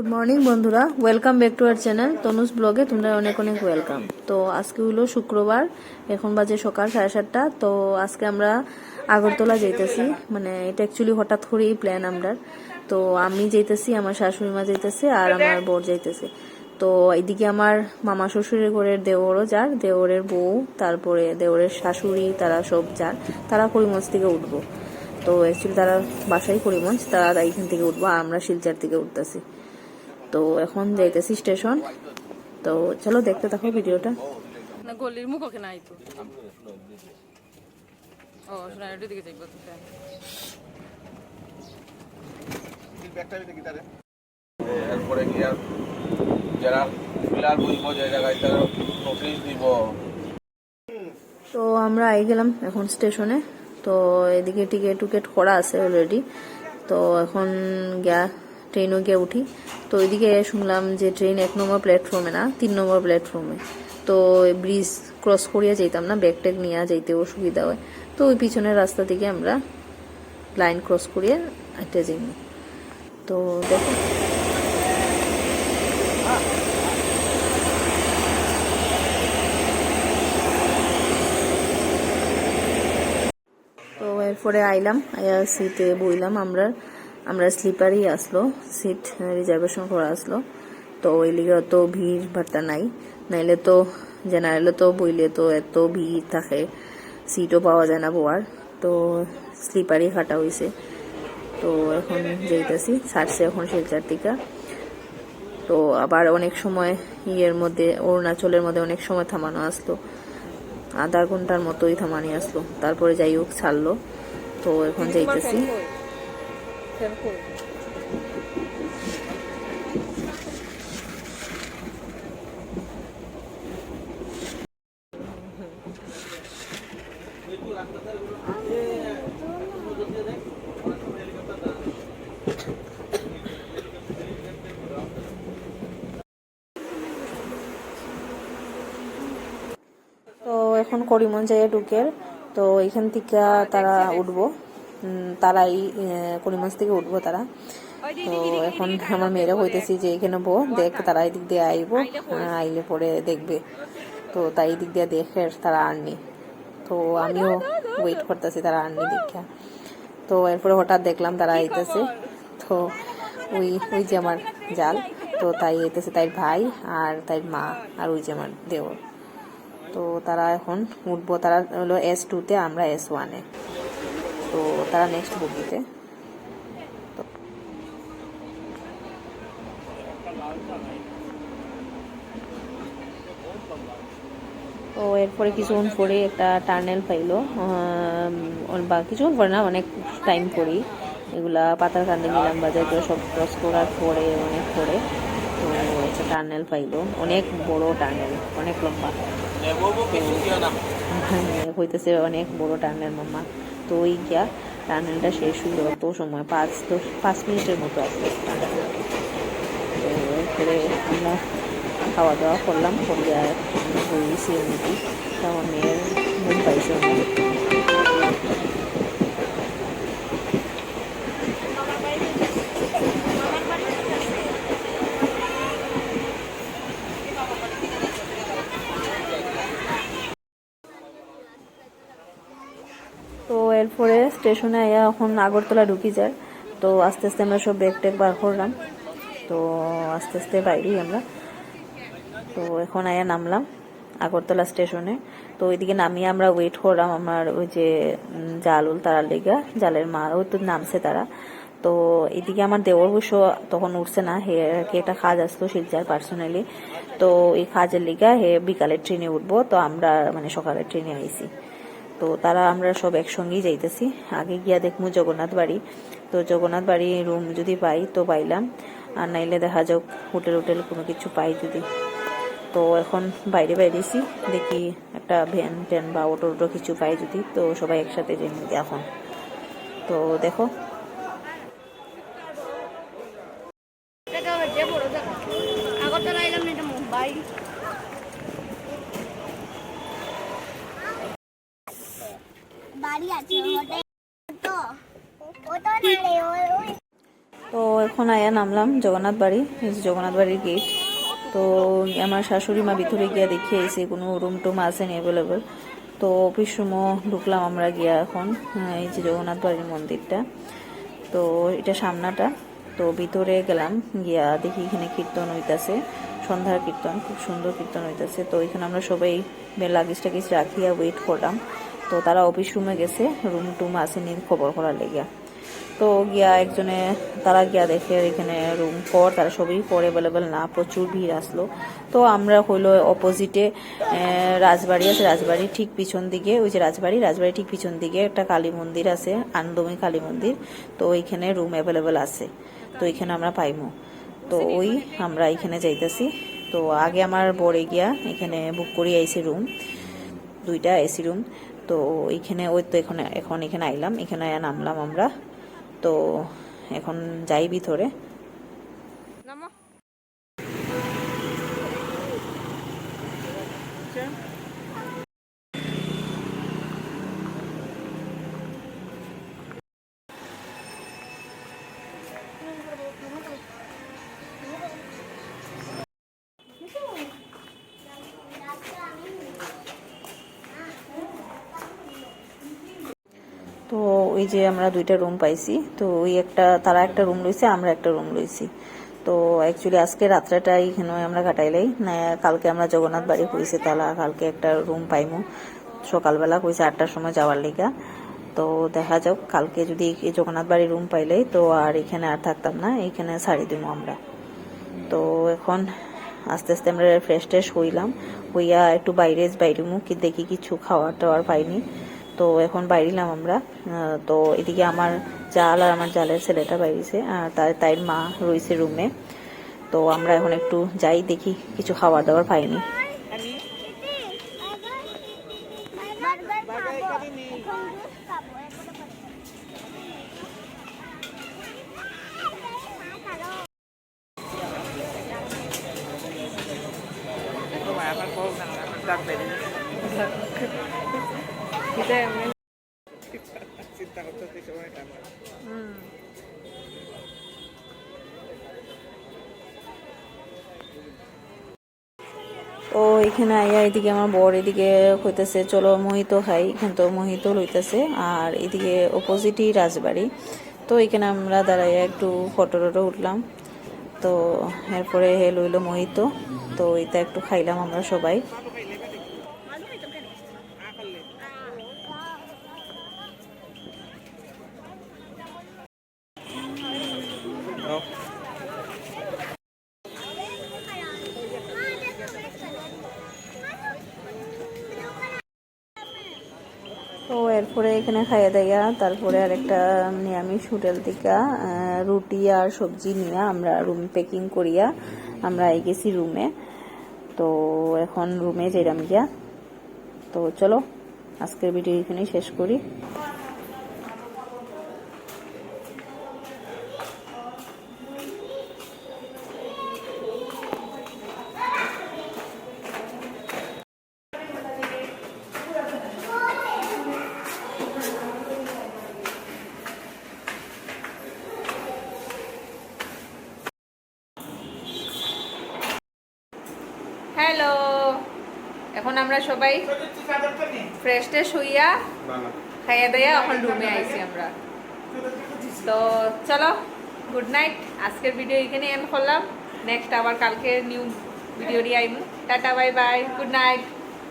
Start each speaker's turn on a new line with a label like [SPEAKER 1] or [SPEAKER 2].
[SPEAKER 1] Good morning বন্ধুরা। Welcome back to our channel Tanuj ব্লগে তোমরা অনেক অনেক ওয়েলকাম তো আজকে হলো শুক্রবার, এখন বাজে সকাল সাড়ে সাতটা। তো আজকে আমরা আগরতলা যাইতেছি। মানে এটা অ্যাকচুয়ালি হঠাৎ করেই প্ল্যান আমরা তো আমি যাইতেছি, আমার শাশুড়ি মা যাইতেছে আর আমার বর যাইতেছে। তো এদিকে আমার মামা শ্বশুরের ঘরের দেওরও যার, দেওরের বউ, তারপরে দেওরের শাশুড়ি, তারা সব যার। তারা করিমগঞ্জ থেকে উঠবো। তো অ্যাকচুয়ালি তারা বাসাই করিমগঞ্জ তারা এইখান থেকে উঠবো, আর আমরা শিলচার থেকে উঠতেছি। তো এখন যাইতেছি স্টেশন। তো চলো দেখতে থাকো ভিডিওটা।
[SPEAKER 2] গলির মুখ ওখানে আইতো ও সোনাইয়ের দিকে যাইব তো
[SPEAKER 3] এরপরে গিয়া যারা ফিলার বলব যে জায়গায় তারা নোটিশ দিব।
[SPEAKER 1] তো আমরা আই গেলাম এখন স্টেশনে। তো এদিকে টিকিট টুকেট করা আছে অলরেডি তো এখন গিয়া ট্রেনও গিয়ে উঠি। তো ওইদিকে শুনলাম যে ট্রেন এক নম্বর প্ল্যাটফর্মে না, তিন নম্বর প্ল্যাটফর্মে তো ব্রিজ ক্রস করিয়া যাইতাম না ব্যাগ ট্যাগ নিয়ে যাইতে অসুবিধা হয়। তো ওই পিছনের রাস্তা থেকে আমরা লাইন ক্রস করিয়ে একটা যাই তো দেখো। তো এরপরে আইলাম আয়া সিটে বইলাম আমরা। আমরা স্লিপারই আসলো সিট রিজার্ভেশন করা আসলো। তো ওই লিগে অত ভিড় ভাট্টা নাই। নাইলে তো জেনারেলে তো বইলে তো এত ভিড় থাকে সিটও পাওয়া যায় না বোয়ার তো স্লিপারই কাটা হয়েছে তো এখন যাইতেছি ছাড়ছে এখন শিলচার টিকা তো আবার অনেক সময় ইয়ের মধ্যে, অরুণাচলের মধ্যে অনেক সময় থামানো আসলো। আধা ঘণ্টার মতোই থামানি আসলো। তারপরে যাই হোক, ছাড়লো। তো এখন যাইতেছি। তো এখন করিমন যাইয়া ঢুকের তো এখান থেকে তারা উঠবো। তারাই আহ, করিমগঞ্জ থেকে উঠবো তারা। তো এখন আমার মেয়েরা হইতেছি যে এখানে বো দেখ তারা এদিক দিয়ে আইবো আইলে পরে দেখবে। তো তাই দিক দিয়ে দেখে তারা আননি। তো আমিও ওয়েট করতেছি তারা আননি দেখা। তো এরপরে হঠাৎ দেখলাম তারা আইতেছে। তো ওই ওই যে আমার জাল তো তাই আইতেছে তাই ভাই আর তাই মা আর ওই যে আমার দেওর। তো তারা এখন উঠবো তারা হলো এস টুতে আমরা এস ওয়ানে তো তারা নেক্সট বুকিতে তো। এরপরে কিছুক্ষণ পরে একটা টার্নেল পাইলো। বা কিছুক্ষণ পরে না অনেক টাইম পরেই এগুলা পাতার কান্দে নিলাম বাজার করে সব ক্রস করার পরে অনেক পরে। তো একটা টার্নেল পাইলো। অনেক বড় টার্নেল অনেক লম্বা। হ্যাঁ, হইতেছে অনেক বড় টার্নেল মাম্মা তো ওই গিয়া রান্নাটা শেষ হয়ে অত সময়, পাঁচ দশ পাঁচ মিনিটের মতো টার্নেলটা তো এরপরে আমরা খাওয়া দাওয়া করলাম, করলে আর বইছি এমনিতেই তো আমার মেয়ের ঘুম পাইছে অনেক। তো এরপরে স্টেশনে আয়া এখন আগরতলা ঢুকি যায়। তো আস্তে আস্তে আমরা সব ব্যাগ ট্যাগ বার করলাম। তো আস্তে আস্তে বাইরেই আমরা। তো এখন আয়া নামলাম আগরতলা স্টেশনে। তো ওইদিকে নামিয়ে আমরা ওয়েট করলাম আমার ওই যে জালুল তারার লেগা। জালের মা, ওই তো নামছে তারা। তো এদিকে আমার দেওর অবশ্য তখন উঠছে না। হে, কি একটা কাজ আসতো শিলচার পার্সোনালি তো এই কাজের লিগা হে বিকালের ট্রেনে উঠবো। তো আমরা মানে সকালের ট্রেনে আইছি। তো তারা আমরা সব একসঙ্গেই যাইতেছি। আগে গিয়া দেখব জগন্নাথ বাড়ি। তো জগন্নাথ বাড়ি রুম যদি পাই তো পাইলাম। আর নাইলে দেখা যাক হোটেল হোটেল কোনো কিছু পাই যদি। তো এখন বাইরে বাইরেছি দেখি একটা ভ্যান ট্যান বা অটো অটো কিছু পাই যদি। তো সবাই একসাথে এখন। তো দেখো
[SPEAKER 4] এটা হচ্ছে বড় জায়গা আগরতলা এলাম না এটা মুম্বাই বাড়ি আছে তো ও তো না রে ওই ওই।
[SPEAKER 1] তো এখন আয়া নামলাম জগন্নাথ বাড়ি জগন্নাথ বাড়ির গেট তো আমার শাশুড়ি মা ভিতরে গিয়া দেখে এসে কোনো রুম টুম আসেনি অ্যাভেলেবেল তো অফিস রুমও ঢুকলাম আমরা গিয়া এখন এই যে জগন্নাথ বাড়ির মন্দিরটা। তো এটা সামনাটা। তো ভিতরে গেলাম গিয়া দেখি এখানে কীর্তন হইতাছে। সন্ধ্যার কীর্তন খুব সুন্দর কীর্তন হইতাছে। তো এখানে আমরা সবাই লাগেজ টাগিজ রাখিয়া ওয়েট করলাম। তো তারা অফিস রুমে গেছে রুম টুম আসেনি খবর করার লেগিয়া। তো গিয়া একজনে, তারা গিয়া দেখে এখানে রুম পর, তারা সবই পর অ্যাভেলেবেল না, প্রচুর ভিড় আসলো। তো আমরা হইল অপোজিটে রাজবাড়ি আছে, রাজবাড়ি ঠিক পিছন দিকে, ওই যে রাজবাড়ি রাজবাড়ি ঠিক পিছন দিকে একটা কালী মন্দির আছে আনন্দমী কালী মন্দির। তো ওইখানে রুম অ্যাভেলেবেল আছে, তো এখানে আমরা পাইমু। তো ওই আমরা এখানে যাইতেছি। তো আগে আমার বড়ে গিয়া এখানে বুক করি আইছি রুম দুইটা এসি রুম তো এখানে ওই তো এখানে, এখন এখানে আইলাম, এখানে নামলাম আমরা। তো এখন যাই ভিতরে। ওই যে আমরা দুইটা রুম পাইছি, তো ওই একটা, তারা একটা রুম লইছে, আমরা একটা রুম লইছি। তো অ্যাকচুয়ালি আজকে রাত্রেটা এখানে আমরা কাটাইলাই, না, কালকে আমরা জগন্নাথ বাড়ি কইছে তালা, কালকে একটা রুম পাইমু। সকালবেলা কইছে আটটার সময় যাওয়ার লিগা। তো দেখা যাক, কালকে যদি জগন্নাথ বাড়ি রুম পাইলেই, তো আর এখানে আর থাকতাম না, এখানে ছাড়ি দিব আমরা। তো এখন আস্তে আস্তে আমরা ফ্রেশ ট্রেশ হইলাম, হইয়া একটু বাইরে বাইরে কি দেখি কিছু খাওয়ার টাওয়ার পাইনি। তো এখন বাইরিলাম আমরা। তো এদিকে আমার জাল আর আমার জালের ছেলেটা বাইরেছে, আর তার তাই মা রয়েছে রুমে। তো আমরা এখন একটু যাই, দেখি কিছু খাবার দাবার পাইনি। তো এখানে আইয়া এদিকে আমার বর এদিকে হইতেছে চলো মোহিত খাই। এখানে তো মোহিত লইতেছে, আর এদিকে অপোজিটই রাজবাড়ি। তো এখানে আমরা দাঁড়াইয়া একটু ফটো টটো উঠলাম। তো এরপরে হে লইলো মোহিত। তো এটা একটু খাইলাম আমরা সবাই। তো এরপরে এখানে খাইয়া দেয়া, তারপরে আরেকটা নিরামিষ হোটেল থেকে রুটি আর সবজি নিয়ে আমরা রুম প্যাকিং করিয়া আমরা এই গেছি রুমে তো এখন রুমে যেরাম গিয়া। তো চলো, আজকের ভিডিও এখানেই শেষ করি।
[SPEAKER 2] এখন আমরা সবাই ফ্রেশ ট্রেশ হইয়া খাইয়া দাইয়া এখন রুমে আইছি আমরা। তো চলো গুড নাইট আজকের ভিডিও এখানে এন্ড করলাম। নেক্সট আবার কালকে নিউ ভিডিও দিয়ে আইমু। Tata bye bye good night